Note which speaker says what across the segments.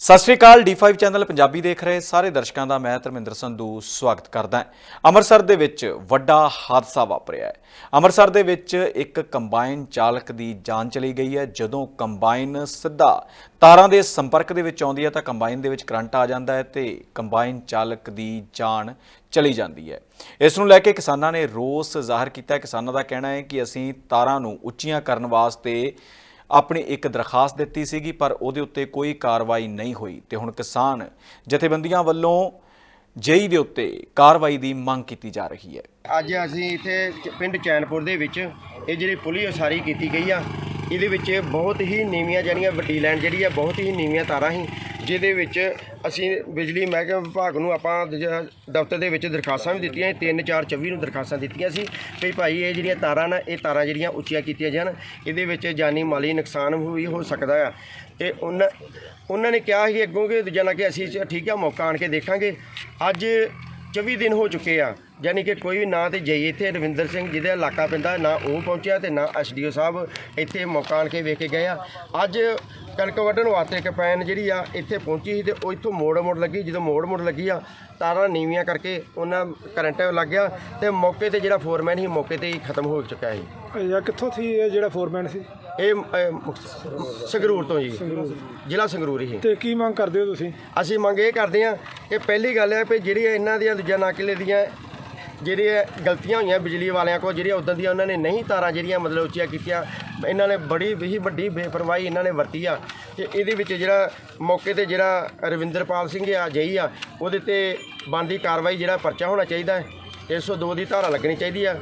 Speaker 1: ਸਤਿ ਸ਼੍ਰੀ ਅਕਾਲ D5 channel Punjabi ਦੇਖ ਰਹੇ ਸਾਰੇ ਦਰਸ਼ਕਾਂ ਦਾ, ਮੈਂ ਧਰਮਿੰਦਰ ਸੰਧੂ ਸਵਾਗਤ ਕਰਦਾ ਹਾਂ। ਅੰਮ੍ਰਿਤਸਰ ਦੇ ਵਿੱਚ ਵੱਡਾ ਹਾਦਸਾ ਵਾਪਰਿਆ ਹੈ। ਅੰਮ੍ਰਿਤਸਰ ਦੇ ਵਿੱਚ ਇੱਕ ਕੰਬਾਈਨ ਚਾਲਕ ਦੀ ਜਾਨ ਚਲੀ ਗਈ ਹੈ। ਜਦੋਂ ਕੰਬਾਈਨ ਸਿੱਧਾ ਤਾਰਾਂ ਦੇ ਸੰਪਰਕ ਦੇ ਵਿੱਚ ਆਉਂਦੀ ਹੈ, ਤਾਂ ਕੰਬਾਈਨ ਦੇ ਵਿੱਚ ਕਰੰਟ ਆ ਜਾਂਦਾ ਹੈ ਤੇ ਕੰਬਾਈਨ ਚਾਲਕ ਦੀ ਜਾਨ ਚਲੀ ਜਾਂਦੀ ਹੈ। ਇਸ ਨੂੰ ਲੈ ਕੇ ਕਿਸਾਨਾਂ ਨੇ ਰੋਸ ਜ਼ਾਹਰ ਕੀਤਾ ਹੈ। ਕਿਸਾਨਾਂ ਦਾ ਕਹਿਣਾ ਹੈ ਕਿ ਅਸੀਂ ਤਾਰਾਂ ਨੂੰ ਉੱਚੀਆਂ ਕਰਨ ਵਾਸਤੇ ਆਪਣੀ ਇੱਕ ਦਰਖਾਸਤ ਦਿੱਤੀ ਸੀਗੀ, ਪਰ ਉਹਦੇ ਉੱਤੇ ਕੋਈ ਕਾਰਵਾਈ ਨਹੀਂ ਹੋਈ ਤੇ ਹੁਣ ਕਿਸਾਨ ਜਥੇਬੰਦੀਆਂ ਵੱਲੋਂ ਜੇਈ ਦੇ ਉੱਤੇ ਕਾਰਵਾਈ ਦੀ ਮੰਗ ਕੀਤੀ ਜਾ ਰਹੀ ਹੈ।
Speaker 2: ਅੱਜ ਅਸੀਂ ਇੱਥੇ ਪਿੰਡ ਚੈਨਪੁਰ ਦੇ ਵਿੱਚ ਇਹ ਜਿਹੜੀ ਪੁਲੀ ਉਸਾਰੀ ਕੀਤੀ ਗਈ ਆ, ਇਹਦੇ ਵਿੱਚ ਬਹੁਤ ਹੀ ਨੀਵੀਆਂ ਜਿਹੜੀਆਂ ਵੱਡੀ ਲਾਈਨ ਜਿਹੜੀ ਆ, ਬਹੁਤ ਹੀ ਨੀਵੀਆਂ ਤਾਰਾਂ ਸੀ। ਜਿਹਦੇ ਵਿੱਚ ਅਸੀਂ ਬਿਜਲੀ ਮਹਿਕਮੇ ਵਿਭਾਗ ਨੂੰ ਆਪਾਂ ਦੂਜਾ, ਦਫ਼ਤਰ ਦੇ ਵਿੱਚ ਦਰਖਾਸਤਾਂ ਵੀ ਦਿੱਤੀਆਂ 3 4 24 ਨੂੰ ਦਰਖਾਸਤਾਂ ਦਿੱਤੀਆਂ ਸੀ। ਵੀ ਭਾਈ ਇਹ ਜਿਹੜੀਆਂ ਤਾਰਾਂ ਨਾ, ਇਹ ਤਾਰਾਂ ਜਿਹੜੀਆਂ ਉੱਚੀਆਂ ਕੀਤੀਆਂ ਜਾਣ, ਇਹਦੇ ਵਿੱਚ ਜਾਨੀ ਮਾਲੀ ਨੁਕਸਾਨ ਵੀ ਹੋ ਸਕਦਾ ਆ। ਤੇ ਉਹਨਾਂ ਉਹਨਾਂ ਨੇ ਕਿਹਾ ਸੀ ਅੱਗੋਂ ਕਿ ਦੂਜਾ ਨਾ ਕਿ ਅਸੀਂ ਚ- ਠੀਕ ਆ, ਮੌਕਾ ਆਣ ਕੇ ਦੇਖਾਂਗੇ। ਅੱਜ 24 ਦਿਨ ਹੋ ਚੁੱਕੇ ਆ। ਯਾਨੀ ਕਿ ਕੋਈ ਵੀ ਨਾ ਤੇ ਜਈ ਇੱਥੇ ਰਵਿੰਦਰ ਸਿੰਘ ਜਿਹਦਾ ਇਲਾਕਾ ਪੈਂਦਾ ਨਾ ਉਹ ਪਹੁੰਚਿਆ ਤੇ ਨਾ ਐਸਡੀਓ ਸਾਹਿਬ ਇੱਥੇ ਮੌਕਾ ਆਣ ਕੇ ਵੇਖ ਕੇ ਗਏ ਆ। ਅੱਜ ਕਣਕ ਵੱਢਣ ਵਾਸਤੇ ਕਪੈਨ ਜਿਹੜੀ ਆ ਇੱਥੇ ਪਹੁੰਚੀ ਸੀ ਤੇ ਉਹ ਇੱਥੋਂ ਮੋੜ ਮੋੜ ਲੱਗੀ ਜਦੋਂ ਮੋੜ ਮੋੜ ਲੱਗੀ ਆ ਤਾਰਾਂ ਨੀਵੀਆਂ ਕਰਕੇ ਉਹਨਾਂ ਕਰੰਟ ਲੱਗ ਗਿਆ ਤੇ ਮੌਕੇ ਤੇ ਜਿਹੜਾ ਫੋਰਮੈਨ ਸੀ ਮੌਕੇ ਤੇ ਹੀ ਖਤਮ ਹੋ ਚੁੱਕਾ ਸੀ
Speaker 3: ਇਹ ਕਿੱਥੋਂ ਸੀ ਇਹ ਜਿਹੜਾ ਫੋਰਮੈਨ ਸੀ?
Speaker 2: ਇਹ ਸੰਗਰੂਰ ਤੋਂ ਜੀ ਜ਼ਿਲ੍ਹਾ ਸੰਗਰੂਰ ਹੀ।
Speaker 3: ਤੇ ਕੀ ਮੰਗ ਕਰਦੇ ਹੋ ਤੁਸੀਂ?
Speaker 2: ਅਸੀਂ ਮੰਗ ਇਹ ਕਰਦੇ ਹਾਂ ਕਿ ਪਹਿਲੀ ਗੱਲ ਹੈ ਵੀ ਜਿਹੜੀ ਇਹਨਾਂ ਦੀਆਂ ਦੂਜਾ ਨਾਕਿਲੇ ਦੀਆਂ ਜਿਹੜੀਆਂ ਗਲਤੀਆਂ ਹੋਈਆਂ ਬਿਜਲੀ ਵਾਲਿਆਂ ਕੋਲ, ਜਿਹੜੀਆਂ ਉਦੋਂ ਦੀਆਂ ਉਹਨਾਂ ਨੇ ਨਹੀਂ ਤਾਰਾਂ ਜਿਹੜੀਆਂ ਮਤਲਬ ਉੱਚੀਆਂ ਕੀਤੀਆਂ, ਇਹਨਾਂ ਨੇ ਬੜੀ ਹੀ ਵੱਡੀ ਬੇਪਰਵਾਹੀ ਇਹਨਾਂ ਨੇ ਵਰਤੀ ਆ। ਤੇ ਇਹਦੇ ਵਿੱਚ ਜਿਹੜਾ ਮੌਕੇ ਤੇ ਜਿਹੜਾ ਰਵਿੰਦਰਪਾਲ ਸਿੰਘ ਆ, ਜਈ ਆ, ਉਹਦੇ ਤੇ ਬਣਦੀ ਕਾਰਵਾਈ ਜਿਹੜਾ ਪਰਚਾ ਹੋਣਾ ਚਾਹੀਦਾ ਹੈ 102 ਦੀ ਧਾਰਾ ਲੱਗਣੀ ਚਾਹੀਦੀ ਆ।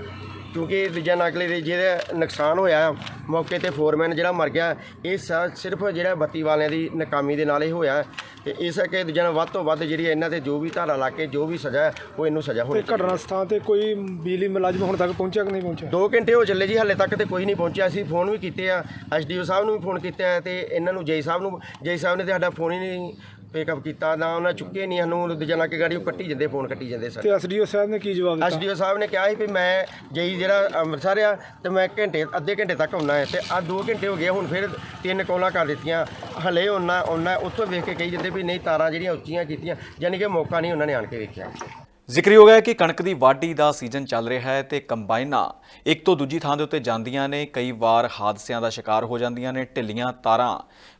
Speaker 2: ਕਿਉਂਕਿ ਦੂਜਾ ਨਕਲੇ ਦੇ ਜਿਹੜਾ ਨੁਕਸਾਨ ਹੋਇਆ ਮੌਕੇ ਤੇ ਫੋਰਮੈਨ ਜਿਹੜਾ ਮਰ ਗਿਆ, ਇਹ ਸ- ਸਿਰਫ ਜਿਹੜਾ ਬੱਤੀ ਵਾਲਿਆਂ ਦੀ ਨਾਕਾਮੀ ਦੇ ਨਾਲ ਹੀ ਹੋਇਆ। ਤੇ ਇਸ ਕਰਕੇ ਦੂਜਾ ਨਾਲ ਵੱਧ ਤੋਂ ਵੱਧ ਜਿਹੜੀ ਇਹਨਾਂ ਤੇ ਜੋ ਵੀ ਧਾਰਾ ਲਾ ਕੇ ਜੋ ਵੀ ਸਜ਼ਾ ਹੈ ਉਹ ਇਹਨੂੰ ਸਜ਼ਾ ਹੋਣੀ
Speaker 3: ਤੇ ਘਟਨਾ ਸਥਾਨ ਤੇ ਕੋਈ ਬਿਜਲੀ ਮੁਲਾਜ਼ਮ ਹੁਣ ਤੱਕ ਪਹੁੰਚਿਆ ਕਿ ਨਹੀਂ ਪਹੁੰਚਿਆ?
Speaker 2: 2 ਘੰਟੇ ਹੋ ਚੱਲੇ ਜੀ ਹਾਲੇ ਤੱਕ ਤੇ ਕੋਈ ਨਹੀਂ ਪਹੁੰਚਿਆ। ਅਸੀਂ ਫੋਨ ਵੀ ਕੀਤੇ ਆ ਐਸਡੀਓ ਸਾਹਿਬ ਨੂੰ ਵੀ ਫੋਨ ਕੀਤਾ ਹੈ ਤੇ ਇਹਨਾਂ ਨੂੰ ਜੈ ਸਾਹਿਬ ਨੂੰ ਜੈ ਸਾਹਿਬ ਨੇ ਤੇ ਸਾਡਾ ਫੋਨ ਹੀ ਨਹੀਂ ਪਿਕਅਪ ਕੀਤਾ ਨਾ ਉਹਨਾਂ ਚੁੱਕੇ ਨਹੀਂ ਸਾਨੂੰ ਦੂਜਾ ਨਾ ਕਿ ਗਾੜੀ ਉਹ ਕੱਟੀ ਜਾਂਦੇ ਫੋਨ ਕੱਟੀ ਜਾਂਦੇ ਸਰ।
Speaker 3: ਤੇ ਐਸਡੀਓ ਸਾਹਿਬ ਨੇ ਕੀ ਜਵਾਬ ਦਿੱਤਾ?
Speaker 2: ਐਸਡੀਓ ਸਾਹਿਬ ਨੇ ਕਿਹਾ ਸੀ ਵੀ ਮੈਂ ਜਈ ਜਿਹੜਾ ਅੰਮ੍ਰਿਤਸਰ ਆ ਤੇ ਮੈਂ ਘੰਟੇ ਅੱਧੇ ਘੰਟੇ ਤੱਕ ਆਉਣਾ ਹੈ ਤੇ ਆ 2 ਘੰਟੇ ਹੋ ਗਏ ਹੁਣ ਫਿਰ ਤਿੰਨ ਕੋਲਾਂ ਕਰ ਦਿੱਤੀਆਂ। ਹਲੇ ਆਉਣਾ ਆਉਣਾ ਉੱਥੋਂ ਵੇਖ ਕੇ ਕਹੀ ਜਾਂਦੇ ਵੀ ਨਹੀਂ ਤਾਰਾਂ ਜਿਹੜੀਆਂ ਉੱਚੀਆਂ ਕੀਤੀਆਂ ਯਾਨੀ ਕਿ ਮੌਕਾ ਨਹੀਂ ਉਹਨਾਂ ਨੇ ਆਣ ਕੇ ਵੇਖਿਆ।
Speaker 1: ਜ਼ਿਕਰਯੋਗ ਹੈ ਕਿ ਕਣਕ ਦੀ ਵਾਢੀ ਦਾ ਸੀਜ਼ਨ ਚੱਲ ਰਿਹਾ ਹੈ ਤੇ ਕੰਬਾਈਨਾਂ ਇੱਕ ਤੋਂ ਦੂਜੀ ਥਾਂ ਦੇ ਉੱਤੇ ਜਾਂਦੀਆਂ ਨੇ ਕਈ ਵਾਰ ਹਾਦਸਿਆਂ ਦਾ ਸ਼ਿਕਾਰ ਹੋ ਜਾਂਦੀਆਂ ਨੇ ਢਿੱਲੀਆਂ ਤਾਰਾਂ।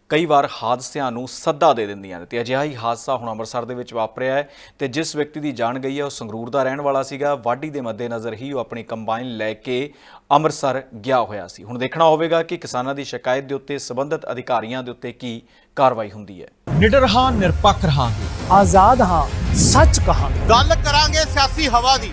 Speaker 1: ਕਈ ਵਾਰ ਹਾਦਸਿਆਂ ਨੂੰ ਸੱਦਾ ਦੇ ਦਿੰਦੀਆਂ ਨੇ ਤੇ ਅਜਿਹਾ ਹੀ ਹਾਦਸਾ ਹੁਣ ਅੰਮ੍ਰਿਤਸਰ ਦੇ ਵਿੱਚ ਵਾਪਰਿਆ ਹੈ ਤੇ ਜਿਸ ਵਿਅਕਤੀ ਦੀ ਜਾਨ ਗਈ ਹੈ ਉਹ ਸੰਗਰੂਰ ਦਾ ਰਹਿਣ ਵਾਲਾ ਸੀਗਾ। ਵਾਢੀ ਦੇ ਮੱਦੇਨਜ਼ਰ ਹੀ ਉਹ ਆਪਣੀ ਕੰਬਾਈਨ ਲੈ ਕੇ ਅੰਮ੍ਰਿਤਸਰ ਗਿਆ ਹੋਇਆ ਸੀ। ਹੁਣ ਦੇਖਣਾ ਹੋਵੇਗਾ ਕਿ ਕਿਸਾਨਾਂ ਦੀ ਸ਼ਿਕਾਇਤ ਦੇ ਉੱਤੇ ਸਬੰਧਤ ਅਧਿਕਾਰੀਆਂ ਦੇ ਉੱਤੇ ਕੀ ਕਾਰਵਾਈ ਹੁੰਦੀ ਹੈ।
Speaker 4: ਨਿਡਰ ਹਾਂ ਨਿਰਪੱਖ ਰਹਾਂਗੇ।
Speaker 3: ਆਜ਼ਾਦ ਹਾਂ ਸੱਚ ਕਹਾਂਗੇ।
Speaker 5: ਗੱਲ ਕਰਾਂਗੇ ਸਿਆਸੀ ਹਵਾ ਦੀ।